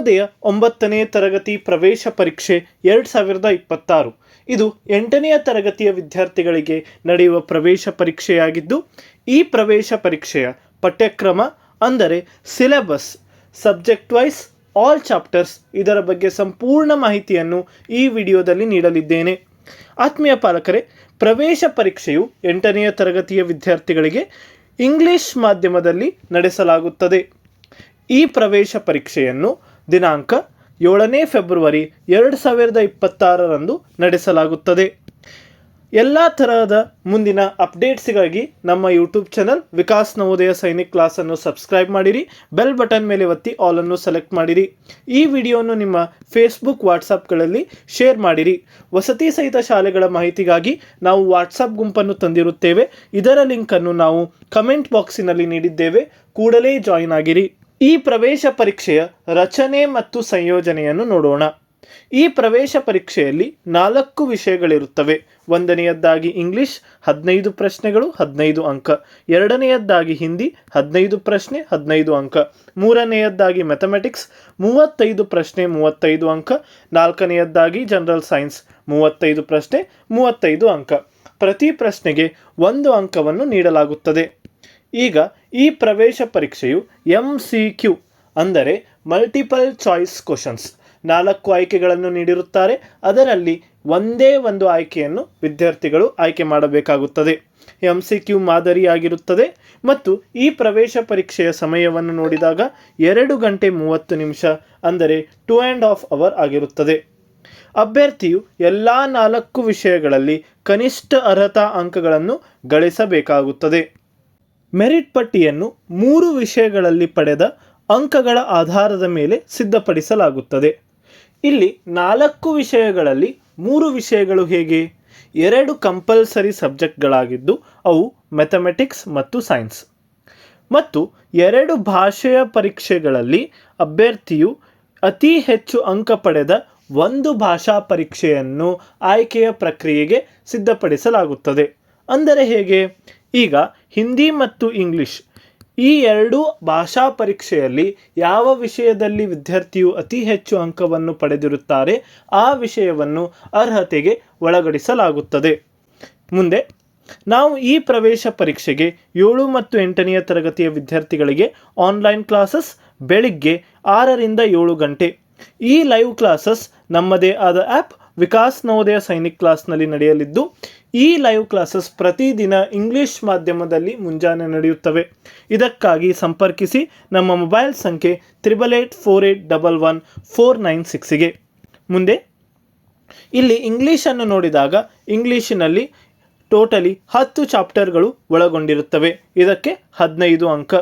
ನವೋದಯ ಒಂಬತ್ತನೇ ತರಗತಿ ಪ್ರವೇಶ ಪರೀಕ್ಷೆ ಎರಡು ಸಾವಿರದ ಇಪ್ಪತ್ತಾರು. ಇದು ಎಂಟನೆಯ ತರಗತಿಯ ವಿದ್ಯಾರ್ಥಿಗಳಿಗೆ ನಡೆಯುವ ಪ್ರವೇಶ ಪರೀಕ್ಷೆಯಾಗಿದ್ದು, ಈ ಪ್ರವೇಶ ಪರೀಕ್ಷೆಯ ಪಠ್ಯಕ್ರಮ ಅಂದರೆ syllabus, subject wise all chapters ಇದರ ಬಗ್ಗೆ ಸಂಪೂರ್ಣ ಮಾಹಿತಿಯನ್ನು ಈ ವಿಡಿಯೋದಲ್ಲಿ ನೀಡಲಿದ್ದೇನೆ. ಆತ್ಮೀಯ ಪಾಲಕರೇ, ಪ್ರವೇಶ ಪರೀಕ್ಷೆಯು ಎಂಟನೆಯ ತರಗತಿಯ ವಿದ್ಯಾರ್ಥಿಗಳಿಗೆ ಇಂಗ್ಲಿಷ್ ಮಾಧ್ಯಮದಲ್ಲಿ ನಡೆಸಲಾಗುತ್ತದೆ. ಈ ಪ್ರವೇಶ ಪರೀಕ್ಷೆಯನ್ನು ದಿನಾಂಕ ಏಳನೇ ಫೆಬ್ರವರಿ ಎರಡು ಸಾವಿರದ ಇಪ್ಪತ್ತಾರರಂದು ನಡೆಸಲಾಗುತ್ತದೆ. ಎಲ್ಲ ತರಹದ ಮುಂದಿನ ಅಪ್ಡೇಟ್ಸ್ಗಾಗಿ ನಮ್ಮ ಯೂಟ್ಯೂಬ್ ಚಾನಲ್ ವಿಕಾಸ್ ನವೋದಯ ಸೈನಿಕ್ ಕ್ಲಾಸನ್ನು ಸಬ್ಸ್ಕ್ರೈಬ್ ಮಾಡಿರಿ, ಬೆಲ್ ಬಟನ್ ಮೇಲೆ ಒತ್ತಿ ಆಲನ್ನು ಸೆಲೆಕ್ಟ್ ಮಾಡಿರಿ. ಈ ವಿಡಿಯೋವನ್ನು ನಿಮ್ಮ ಫೇಸ್ಬುಕ್ ವಾಟ್ಸಪ್ಗಳಲ್ಲಿ ಶೇರ್ ಮಾಡಿರಿ. ವಸತಿ ಸಹಿತ ಶಾಲೆಗಳ ಮಾಹಿತಿಗಾಗಿ ನಾವು ವಾಟ್ಸಪ್ ಗುಂಪನ್ನು ತಂದಿರುತ್ತೇವೆ. ಇದರ ಲಿಂಕನ್ನು ನಾವು ಕಮೆಂಟ್ ಬಾಕ್ಸಿನಲ್ಲಿ ನೀಡಿದ್ದೇವೆ. ಕೂಡಲೇ ಜಾಯಿನ್ ಆಗಿರಿ. ಈ ಪ್ರವೇಶ ಪರೀಕ್ಷೆಯ ರಚನೆ ಮತ್ತು ಸಂಯೋಜನೆಯನ್ನು ನೋಡೋಣ. ಈ ಪ್ರವೇಶ ಪರೀಕ್ಷೆಯಲ್ಲಿ ನಾಲ್ಕು ವಿಷಯಗಳಿರುತ್ತವೆ. ಒಂದನೆಯದ್ದಾಗಿ ಇಂಗ್ಲಿಷ್, ಹದಿನೈದು ಪ್ರಶ್ನೆಗಳು, ಹದಿನೈದು ಅಂಕ. ಎರಡನೆಯದ್ದಾಗಿ ಹಿಂದಿ, ಹದಿನೈದು ಪ್ರಶ್ನೆ, ಹದಿನೈದು ಅಂಕ. ಮೂರನೆಯದ್ದಾಗಿ ಮ್ಯಾಥಮೆಟಿಕ್ಸ್, ಮೂವತ್ತೈದು ಪ್ರಶ್ನೆ, ಮೂವತ್ತೈದು ಅಂಕ. ನಾಲ್ಕನೆಯದ್ದಾಗಿ ಜನರಲ್ ಸೈನ್ಸ್, ಮೂವತ್ತೈದು ಪ್ರಶ್ನೆ, ಮೂವತ್ತೈದು ಅಂಕ. ಪ್ರತಿ ಪ್ರಶ್ನೆಗೆ ಒಂದು ಅಂಕವನ್ನು ನೀಡಲಾಗುತ್ತದೆ. ಈಗ ಈ ಪ್ರವೇಶ ಪರೀಕ್ಷೆಯು ಎಂ ಸಿ ಕ್ಯೂ ಅಂದರೆ ಮಲ್ಟಿಪಲ್ ಚಾಯ್ಸ್ ಕ್ವಶನ್ಸ್ ನಾಲ್ಕು ಆಯ್ಕೆಗಳನ್ನು ನೀಡಿರುತ್ತಾರೆ. ಅದರಲ್ಲಿ ಒಂದೇ ಒಂದು ಆಯ್ಕೆಯನ್ನು ವಿದ್ಯಾರ್ಥಿಗಳು ಆಯ್ಕೆ ಮಾಡಬೇಕಾಗುತ್ತದೆ. ಎಂ ಸಿ ಕ್ಯೂ ಮಾದರಿಯಾಗಿರುತ್ತದೆ ಮತ್ತು ಈ ಪ್ರವೇಶ ಪರೀಕ್ಷೆಯ ಸಮಯವನ್ನು ನೋಡಿದಾಗ ಎರಡು ಗಂಟೆ ಮೂವತ್ತು ನಿಮಿಷ ಅಂದರೆ ಟೂ ಆ್ಯಂಡ್ ಹಾಫ್ ಅವರ್ ಆಗಿರುತ್ತದೆ. ಅಭ್ಯರ್ಥಿಯು ಎಲ್ಲ ನಾಲ್ಕು ವಿಷಯಗಳಲ್ಲಿ ಕನಿಷ್ಠ ಅರ್ಹತಾ ಅಂಕಗಳನ್ನು ಗಳಿಸಬೇಕಾಗುತ್ತದೆ. ಮೆರಿಟ್ ಪಟ್ಟಿಯನ್ನು ಮೂರು ವಿಷಯಗಳಲ್ಲಿ ಪಡೆದ ಅಂಕಗಳ ಆಧಾರದ ಮೇಲೆ ಸಿದ್ಧಪಡಿಸಲಾಗುತ್ತದೆ. ಇಲ್ಲಿ ನಾಲ್ಕು ವಿಷಯಗಳಲ್ಲಿ ಮೂರು ವಿಷಯಗಳು ಹೇಗೆ? ಎರಡು ಕಂಪಲ್ಸರಿ ಸಬ್ಜೆಕ್ಟ್ಗಳಾಗಿದ್ದು ಅವು ಮ್ಯಾಥಮೆಟಿಕ್ಸ್ ಮತ್ತು ಸೈನ್ಸ್. ಮತ್ತು ಎರಡು ಭಾಷೆಯ ಪರೀಕ್ಷೆಗಳಲ್ಲಿ ಅಭ್ಯರ್ಥಿಯು ಅತಿ ಹೆಚ್ಚು ಅಂಕ ಪಡೆದ ಒಂದು ಭಾಷಾ ಪರೀಕ್ಷೆಯನ್ನು ಆಯ್ಕೆಯ ಪ್ರಕ್ರಿಯೆಗೆ ಸಿದ್ಧಪಡಿಸಲಾಗುತ್ತದೆ. ಅಂದರೆ ಹೇಗೆ? ಈಗ ಹಿಂದಿ ಮತ್ತು ಇಂಗ್ಲಿಷ್. ಈ ಎರಡೂ ಭಾಷಾ ಪರೀಕ್ಷೆಯಲ್ಲಿ ಯಾವ ವಿಷಯದಲ್ಲಿ ವಿದ್ಯಾರ್ಥಿಯು ಅತಿ ಹೆಚ್ಚು ಅಂಕವನ್ನು ಪಡೆದಿರುತ್ತಾರೆ, ಆ ವಿಷಯವನ್ನು ಅರ್ಹತೆಗೆ ಒಳಗಡಿಸಲಾಗುತ್ತದೆ. ಮುಂದೆ, ನಾವು ಈ ಪ್ರವೇಶ ಪರೀಕ್ಷೆಗೆ ಏಳು ಮತ್ತು ಎಂಟನೆಯ ತರಗತಿಯ ವಿದ್ಯಾರ್ಥಿಗಳಿಗೆ ಆನ್ಲೈನ್ ಕ್ಲಾಸಸ್ ಬೆಳಿಗ್ಗೆ ಆರರಿಂದ ಏಳು ಗಂಟೆ. ಈ ಲೈವ್ ಕ್ಲಾಸಸ್ ನಮ್ಮದೇ ಆದ ಆ್ಯಪ್ ವಿಕಾಸ್ ನವೋದಯ ಸೈನಿಕ್ ಕ್ಲಾಸ್ನಲ್ಲಿ ನಡೆಯಲಿದ್ದು, ಈ ಲೈವ್ ಕ್ಲಾಸಸ್ ಪ್ರತಿದಿನ ಇಂಗ್ಲಿಷ್ ಮಾಧ್ಯಮದಲ್ಲಿ ಮುಂಜಾನೆ ನಡೆಯುತ್ತವೆ. ಇದಕ್ಕಾಗಿ ಸಂಪರ್ಕಿಸಿ ನಮ್ಮ ಮೊಬೈಲ್ ಸಂಖ್ಯೆ triple eight four eight double one four nine ಸಿಕ್ಸಿಗೆ ಮುಂದೆ, ಇಲ್ಲಿ ಇಂಗ್ಲೀಷನ್ನು ನೋಡಿದಾಗ ಇಂಗ್ಲೀಷಿನಲ್ಲಿ ಟೋಟಲಿ ಹತ್ತು ಚಾಪ್ಟರ್ಗಳು ಒಳಗೊಂಡಿರುತ್ತವೆ. ಇದಕ್ಕೆ ಹದಿನೈದು ಅಂಕ.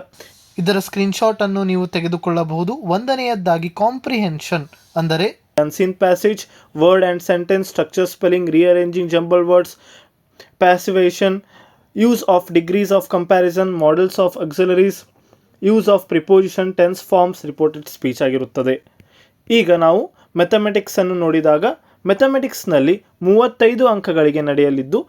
ಇದರ ಸ್ಕ್ರೀನ್ಶಾಟನ್ನು ನೀವು ತೆಗೆದುಕೊಳ್ಳಬಹುದು. ಒಂದನೆಯದ್ದಾಗಿ ಕಾಂಪ್ರಿಹೆನ್ಷನ್, ಅಂದರೆ unseen passage, word and sentence, structure spelling, rearranging jumbled words, passivation, use of degrees of comparison, models of auxiliaries, use of preposition tense forms reported speech ಆಗಿರುತ್ತದೆ ಈಗ ನಾವು ಮೆಥಮೆಟಿಕ್ಸನ್ನು ನೋಡಿದಾಗ ಮೆಥಮೆಟಿಕ್ಸ್ನಲ್ಲಿ ಮೂವತ್ತೈದು ಅಂಕಗಳಿಗೆ ನಡೆಯಲಿದ್ದು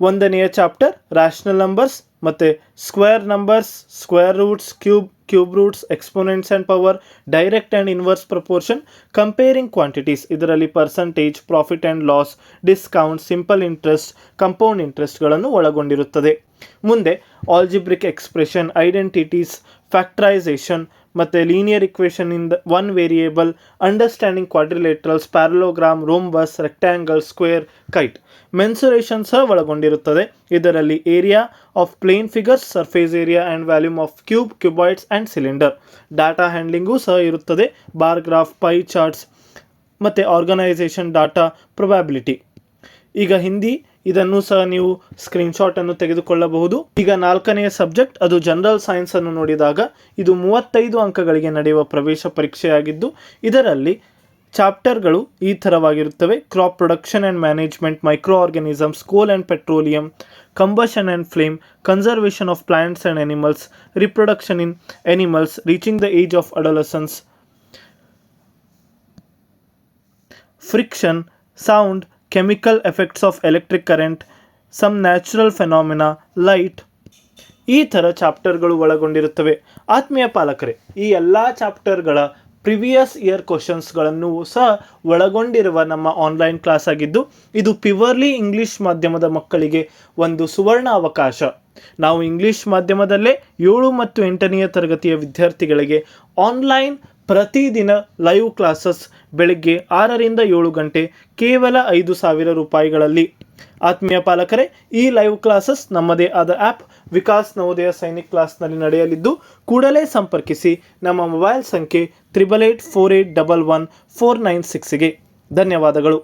ಒಂದನೆಯ ಚಾಪ್ಟರ್ ರ್ಯಾಷನಲ್ ನಂಬರ್ಸ್ ಮತ್ತು square numbers square roots cube cube roots exponents and power direct and inverse proportion comparing quantities ಇದರಲ್ಲಿ percentage profit and loss discount simple interest compound ಇಂಟ್ರೆಸ್ಟ್ಗಳನ್ನು ಒಳಗೊಂಡಿರುತ್ತದೆ. ಮುಂದೆ ಆಲ್ಜಿಬ್ರಿಕ್ ಎಕ್ಸ್ಪ್ರೆಷನ್ ಐಡೆಂಟಿಟೀಸ್ ಫ್ಯಾಕ್ಟ್ರೈಸೇಷನ್ ಮತ್ತು linear equation in the one variable understanding quadrilaterals parallelogram rhombus rectangle square kite mensuration ಸಹ ಒಳಗೊಂಡಿರುತ್ತದೆ. ಇದರಲ್ಲಿ area of plane figures surface area and volume of cube cuboids and cylinder data ಹ್ಯಾಂಡ್ಲಿಂಗೂ ಸಹ ಇರುತ್ತದೆ. Bar graph pie charts ಮತ್ತು organisation data probability ಈಗ ಹಿಂದಿ ಇದನ್ನು ಸಹ ನೀವು ಸ್ಕ್ರೀನ್ಶಾಟನ್ನು ತೆಗೆದುಕೊಳ್ಳಬಹುದು. ಈಗ ನಾಲ್ಕನೆಯ ಸಬ್ಜೆಕ್ಟ್ ಅದು ಜನರಲ್ ಸೈನ್ಸ್ ಅನ್ನು ನೋಡಿದಾಗ ಇದು ಮೂವತ್ತೈದು ಅಂಕಗಳಿಗೆ ನಡೆಯುವ ಪ್ರವೇಶ ಪರೀಕ್ಷೆಯಾಗಿದ್ದು ಇದರಲ್ಲಿ ಚಾಪ್ಟರ್ಗಳು ಈ ಥರವಾಗಿರುತ್ತವೆ. Crop production and management micro organisms coal and petroleum combustion and flame conservation of plants and animals reproduction in animals reaching the age of adolescence friction sound, chemical effects of electric current, some natural phenomena, light. ಈ ಥರ ಚಾಪ್ಟರ್ಗಳು ಒಳಗೊಂಡಿರುತ್ತವೆ. ಆತ್ಮೀಯ ಪಾಲಕರೇ ಈ ಎಲ್ಲ ಚಾಪ್ಟರ್ಗಳ previous year ಕ್ವಶನ್ಸ್ಗಳನ್ನು ಸಹ ಒಳಗೊಂಡಿರುವ ನಮ್ಮ online class ಆಗಿದ್ದು ಇದು ಪ್ಯೂವರ್ಲಿ ಇಂಗ್ಲಿಷ್ ಮಾಧ್ಯಮದ ಮಕ್ಕಳಿಗೆ ಒಂದು ಸುವರ್ಣ ಅವಕಾಶ. ನಾವು ಇಂಗ್ಲಿಷ್ ಮಾಧ್ಯಮದಲ್ಲೇ ಏಳು ಮತ್ತು ಎಂಟನೆಯ ತರಗತಿಯ ವಿದ್ಯಾರ್ಥಿಗಳಿಗೆ ಆನ್ಲೈನ್ ಪ್ರತಿದಿನ ಲೈವ್ ಕ್ಲಾಸಸ್ ಬೆಳಗ್ಗೆ ಆರರಿಂದ ಏಳು ಗಂಟೆ ಕೇವಲ ಐದು ಸಾವಿರ ರೂಪಾಯಿಗಳಲ್ಲಿ. ಆತ್ಮೀಯ ಪಾಲಕರೇ, ಈ ಲೈವ್ ಕ್ಲಾಸಸ್ ನಮ್ಮದೇ ಆದ ಆ್ಯಪ್ ವಿಕಾಸ್ ನವೋದಯ ಸೈನಿಕ್ ಕ್ಲಾಸ್ನಲ್ಲಿ ನಡೆಯಲಿದ್ದು, ಕೂಡಲೇ ಸಂಪರ್ಕಿಸಿ ನಮ್ಮ ಮೊಬೈಲ್ ಸಂಖ್ಯೆ triple eight four eight double one four nine ಸಿಕ್ಸ್ಗೆ ಧನ್ಯವಾದಗಳು.